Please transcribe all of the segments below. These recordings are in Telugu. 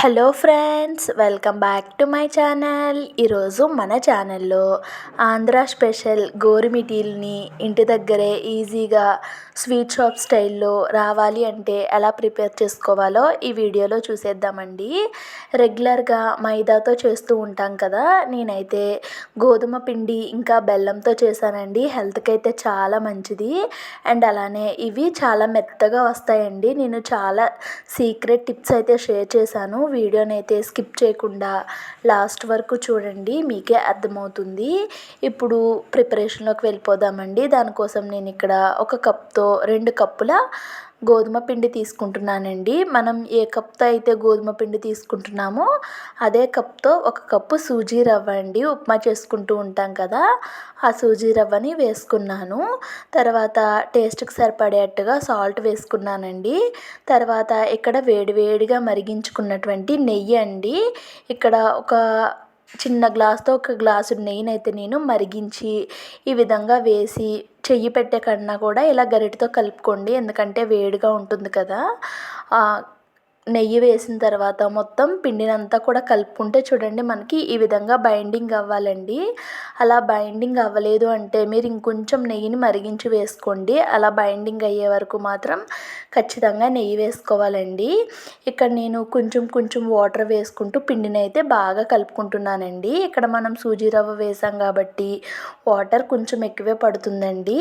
Hello friends welcome back to my channel. ఈరోజు మన ఛానల్లో ఆంధ్ర స్పెషల్ గోరుమిటీల్ని ఇంటి దగ్గరే ఈజీగా స్వీట్ షాప్ స్టైల్లో రావాలి అంటే ఎలా ప్రిపేర్ చేసుకోవాలో ఈ వీడియోలో చూసేద్దామండి. రెగ్యులర్గా మైదాతో చేస్తూ ఉంటాం కదా నేనైతే గోధుమ పిండి ఇంకా బెల్లంతో చేశానండి. హెల్త్కి అయితే చాలా మంచిది. అండ్ అలానే ఇవి చాలా మెత్తగా వస్తాయండి. నేను చాలా సీక్రెట్ టిప్స్ అయితే షేర్ చేశాను. వీడియోని అయితే స్కిప్ చేయకుండా లాస్ట్ వరకు చూడండి మీకే అర్థమవుతుంది. ఇప్పుడు ప్రిపరేషన్లోకి వెళ్ళిపోదామండి. దానికోసం నేను ఇక్కడ ఒక కప్తో రెండు కప్పుల గోధుమ పిండి తీసుకుంటున్నానండి. మనం ఏ కప్తో అయితే గోధుమ పిండి తీసుకుంటున్నామో అదే కప్తో ఒక కప్పు సూజీ రవ్వ అండి. ఉప్మా చేసుకుంటూ ఉంటాం కదా ఆ సూజీ రవ్వని వేసుకున్నాను. తర్వాత టేస్ట్కి సరిపడేట్టుగా సాల్ట్ వేసుకున్నానండి. తర్వాత ఇక్కడ వేడివేడిగా మరిగించుకున్నటువంటి నెయ్యి అండి. ఇక్కడ ఒక చిన్న గ్లాస్తో ఒక గ్లాసు నెయ్యినైతే నేను మరిగించి ఈ విధంగా వేసి చెయ్యి పెట్టే కన్నా కూడా ఇలా గరిటతో కలుపుకోండి ఎందుకంటే వేడిగా ఉంటుంది కదా. నెయ్యి వేసిన తర్వాత మొత్తం పిండినంతా కూడా కలుపుకుంటే చూడండి మనకి ఈ విధంగా బైండింగ్ అవ్వాలండి. అలా బైండింగ్ అవ్వలేదు అంటే మీరు ఇంకొంచెం నెయ్యిని మరిగించి వేసుకోండి. అలా బైండింగ్ అయ్యే వరకు మాత్రం ఖచ్చితంగా నెయ్యి వేసుకోవాలండి. ఇక్కడ నేను కొంచెం కొంచెం వాటర్ వేసుకుంటూ పిండిని అయితే బాగా కలుపుకుంటున్నానండి. ఇక్కడ మనం సూజీ రవ్వ వేసాం కాబట్టి వాటర్ కొంచెం ఎక్కువే పడుతుందండి.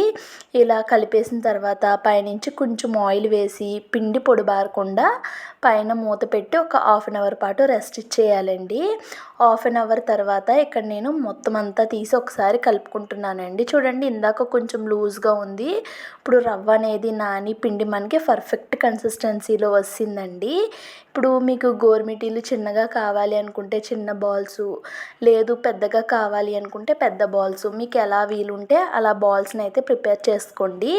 ఇలా కలిపేసిన తర్వాత పైనుంచి కొంచెం ఆయిల్ వేసి పిండి పొడిబారకుండా పైన మూత పెట్టి ఒక హాఫ్ అన్ అవర్ పాటు రెస్ట్ ఇచ్చేయాలండి. హాఫ్ అన్ అవర్ తర్వాత ఇక్కడ నేను మొత్తం అంతా తీసి ఒకసారి కలుపుకుంటున్నానండి. చూడండి ఇందాక కొంచెం లూజ్గా ఉంది. ఇప్పుడు రవ్వ అనేది నాని పిండి మనకి పర్ఫెక్ట్ కన్సిస్టెన్సీలో వచ్చిందండి ఇప్పుడు మీకు గోరుమిటీలు చిన్నగా కావాలి అనుకుంటే చిన్న బాల్స్ లేదు పెద్దగా కావాలి అనుకుంటే పెద్ద బాల్స్ మీకు ఎలా వీలుంటే అలా బాల్స్ని అయితే ప్రిపేర్ చేసుకోండి.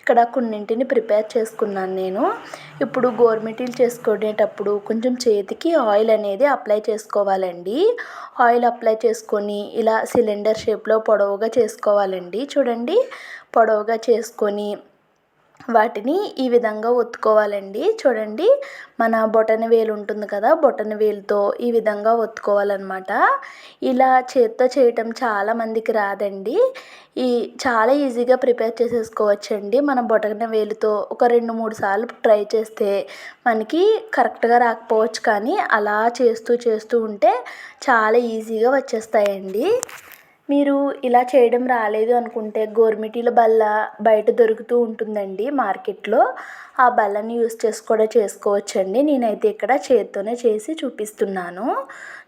ఇక్కడ కొన్నింటిని ప్రిపేర్ చేసుకున్నాను నేను. ఇప్పుడు గోరుమిటీలు చేసుకునేటప్పుడు కొంచెం చేతికి ఆయిల్ అనేది అప్లై చేసుకోవాలండి. ఆయిల్ అప్లై చేసుకొని ఇలా సిలిండర్ షేప్లో పొడవుగా చేసుకోవాలండి. చూడండి పొడవుగా చేసుకొని వాటిని ఈ విధంగా ఒత్తుకోవాలండి. చూడండి మన బొటన వేలు ఉంటుంది కదా బొటన వేలుతో ఈ విధంగా ఒత్తుకోవాలన్నమాట. ఇలా చేత్తో చేయటం చాలా మందికి రాదండి. ఈ చాలా ఈజీగా ప్రిపేర్ చేసేసుకోవచ్చండి. మన బొటన వేలుతో ఒక రెండు మూడు సార్లు ట్రై చేస్తే మనకి కరెక్ట్గా రాకపోవచ్చు. కానీ అలా చేస్తూ చేస్తూ ఉంటే చాలా ఈజీగా వచ్చేస్తాయండి. మీరు ఇలా చేయడం రాలేదు అనుకుంటే గోరుమిటీల బల్ల బయట దొరుకుతూ ఉంటుందండి మార్కెట్లో. ఆ బల్లని యూస్ చేసి కూడా చేసుకోవచ్చండి. నేనైతే ఇక్కడ చేతితోనే చేసి చూపిస్తున్నాను.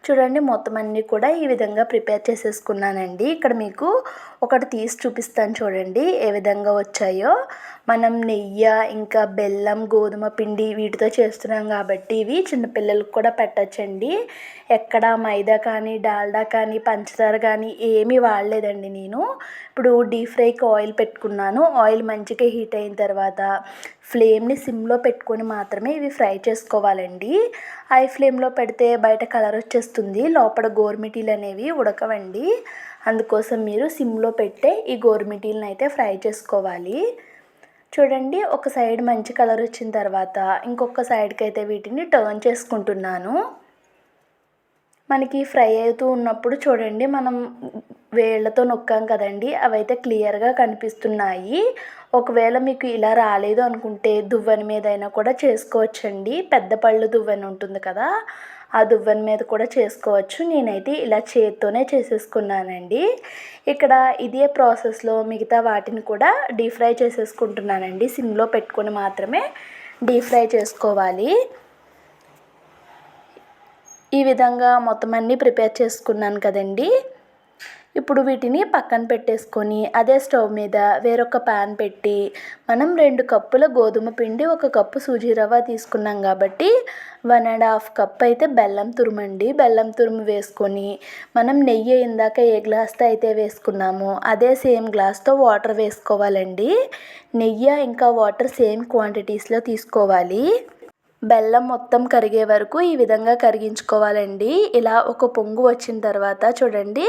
చూడండి మొత్తం అన్నీ కూడా ఈ విధంగా ప్రిపేర్ చేసేసుకున్నానండి. ఇక్కడ మీకు ఒకటి తీసి చూపిస్తాను చూడండి ఏ విధంగా వచ్చాయో. మనం నెయ్యి ఇంకా బెల్లం గోధుమ పిండి వీటితో చేస్తున్నాం కాబట్టి ఇవి చిన్నపిల్లలకు కూడా పెట్టచ్చండి. ఎక్కడ మైదా కానీ డాల్డా కానీ పంచదార కానీ ఏమి వాడలేదండి నేను. ఇప్పుడు డీప్ ఫ్రైకి ఆయిల్ పెట్టుకున్నాను. ఆయిల్ మంచిగా హీట్ అయిన తర్వాత ఫ్లేమ్ని సిమ్లో పెట్టుకొని మాత్రమే ఇవి ఫ్రై చేసుకోవాలండి. హై ఫ్లేమ్లో పెడితే బయట కలర్ వచ్చేస్తుంది. లోపల గోరుమిటీలు అనేవి ఉడకవండి. అందుకోసం మీరు సిమ్లో పెట్టే ఈ గోరుమిటీలను అయితే ఫ్రై చేసుకోవాలి. చూడండి ఒక సైడ్ మంచి కలర్ వచ్చిన తర్వాత ఇంకొక సైడ్కి అయితే వీటిని టర్న్ చేసుకుంటున్నాను. మనకి ఫ్రై అవుతూ ఉన్నప్పుడు చూడండి మనం వేళ్ళతో నొక్కాం కదండి అవైతే క్లియర్గా కనిపిస్తున్నాయి. ఒకవేళ మీకు ఇలా రాలేదు అనుకుంటే దువ్వెన మీద అయినా కూడా చేసుకోవచ్చండి. పెద్ద పళ్ళు దువ్వెన ఉంటుంది కదా ఆ దువ్వెన మీద కూడా చేసుకోవచ్చు. నేనైతే ఇలా చేత్తోనే చేసేసుకున్నానండి. ఇక్కడ ఇదే ప్రాసెస్లో మిగతా వాటిని కూడా డీప్ ఫ్రై చేసేసుకుంటున్నానండి. సిమ్లో పెట్టుకొని మాత్రమే డీప్ ఫ్రై చేసుకోవాలి. ఈ విధంగా మొత్తం అన్నీ ప్రిపేర్ చేసుకున్నాను కదండి. ఇప్పుడు వీటిని పక్కన పెట్టేసుకొని అదే స్టవ్ మీద వేరొక పాన్ పెట్టి మనం రెండు కప్పుల గోధుమ పిండి ఒక కప్పు సూజీ రవ్వ తీసుకున్నాం కాబట్టి వన్ అండ్ హాఫ్ కప్ అయితే బెల్లం తురుమండి బెల్లం తురుము వేసుకొని మనం నెయ్యి ఇందాక ఏ గ్లాస్తో అయితే వేసుకున్నామో అదే సేమ్ గ్లాస్తో వాటర్ వేసుకోవాలండి. నెయ్యి ఇంకా వాటర్ సేమ్ క్వాంటిటీస్లో తీసుకోవాలి. బెల్లం మొత్తం కరిగే వరకు ఈ విధంగా కరిగించుకోవాలండి. ఇలా ఒక పొంగు వచ్చిన తర్వాత చూడండి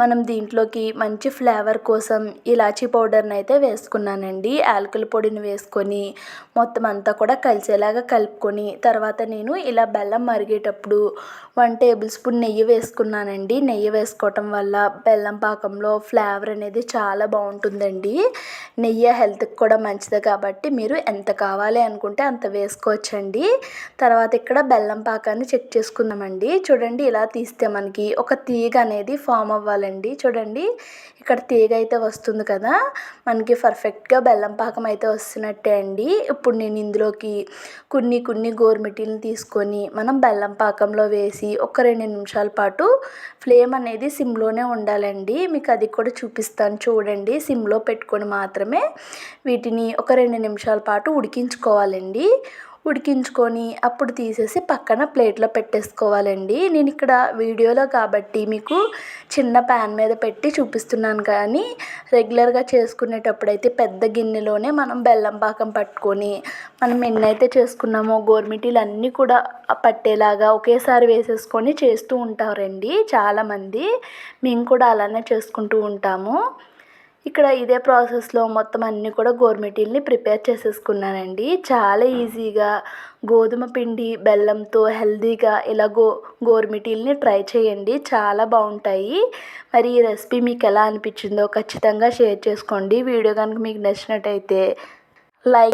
మనం దీంట్లోకి మంచి ఫ్లేవర్ కోసం ఇలాచీ పౌడర్ని అయితే వేసుకున్నానండి. యాలకుల పొడిని వేసుకొని మొత్తం అంతా కూడా కలిసేలాగా కలుపుకొని తర్వాత నేను ఇలా బెల్లం మరిగేటప్పుడు వన్ టేబుల్ స్పూన్ నెయ్యి వేసుకున్నానండి. నెయ్యి వేసుకోవటం వల్ల బెల్లం పాకంలో ఫ్లేవర్ అనేది చాలా బాగుంటుందండి. నెయ్యి హెల్త్కి కూడా మంచిది కాబట్టి మీరు ఎంత కావాలి అనుకుంటే అంత వేసుకోవచ్చండి. తర్వాత ఇక్కడ బెల్లం పాకాన్ని చెక్ చేసుకుందామండి. చూడండి ఇలా తీస్తే మనకి ఒక తీగ అనేది ఫామ్ అవ్వాలండి. చూడండి ఇక్కడ తీగ అయితే వస్తుంది కదా. మనకి పర్ఫెక్ట్గా బెల్లం పాకం అయితే వస్తున్నట్టే అండి. ఇప్పుడు నేను ఇందులోకి కొన్ని కొన్ని గోరుమిటీలను తీసుకొని మనం బెల్లం పాకంలో వేసి ఒక రెండు నిమిషాల పాటు ఫ్లేమ్ అనేది సిమ్లోనే ఉండాలండి. మీకు అది కూడా చూపిస్తాను చూడండి. సిమ్లో పెట్టుకొని మాత్రమే వీటిని ఒక రెండు నిమిషాల పాటు ఉడికించుకోవాలండి. ఉడికించుకొని అప్పుడు తీసేసి పక్కన ప్లేట్లో పెట్టేసుకోవాలండి. నేను ఇక్కడ వీడియోలో కాబట్టి మీకు చిన్న ప్యాన్ మీద పెట్టి చూపిస్తున్నాను కానీ రెగ్యులర్గా చేసుకునేటప్పుడు అయితే పెద్ద గిన్నెలోనే మనం బెల్లం పాకం పట్టుకొని మనం ఎన్నైతే చేసుకున్నామో గోర్మిటీలు అన్నీ కూడా పట్టేలాగా ఒకేసారి వేసేసుకొని చేస్తూ ఉంటారండి చాలామంది. మేము కూడా అలానే చేసుకుంటూ ఉంటాము. ఇక్కడ ఇదే ప్రాసెస్లో మొత్తం అన్నీ కూడా గోరుమిటీల్ని ప్రిపేర్ చేసేసుకున్నానండి. చాలా ఈజీగా గోధుమ పిండి బెల్లంతో హెల్తీగా ఇలా గో గోరుమిటీల్ని ట్రై చేయండి. చాలా బాగుంటాయి. మరి ఈ రెసిపీ మీకు ఎలా అనిపించిందో ఖచ్చితంగా షేర్ చేసుకోండి. వీడియో కనుక మీకు నచ్చినట్టయితే లైక్